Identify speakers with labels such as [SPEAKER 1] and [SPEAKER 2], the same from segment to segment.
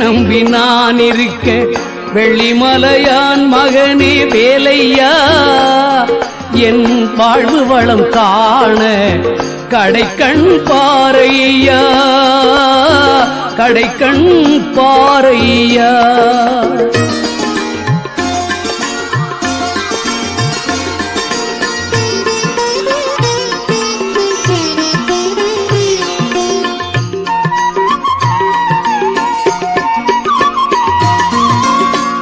[SPEAKER 1] நம்பி நான் இருக்க வெள்ளிமலையான் மகனே வேலையா? என் வாழ்வு வளம் காண கடைக்கண் பாறையா? கடைக்கண் பாறையா?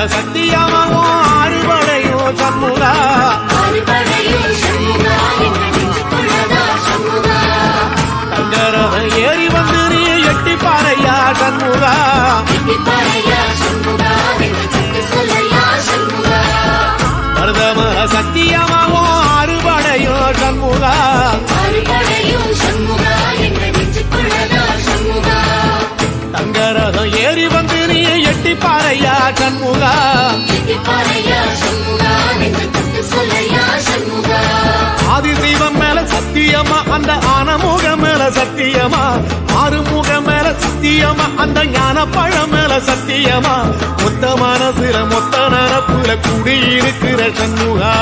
[SPEAKER 2] அருதமல சத்தியமாவோ அறுபடையோ சண்முகா
[SPEAKER 3] சண்முகா.
[SPEAKER 2] ஆதிசைவம் மேல சத்தியமா அந்த ஆனமுக மேல சத்தியமா? ஆறுமுக மேல சத்தியமா சத்தியமா அந்த ஞான பழம் மேல சத்தியமா? மொத்த மனசுல மொத்த நரப்புல குடியிருக்கிற சண்முகா.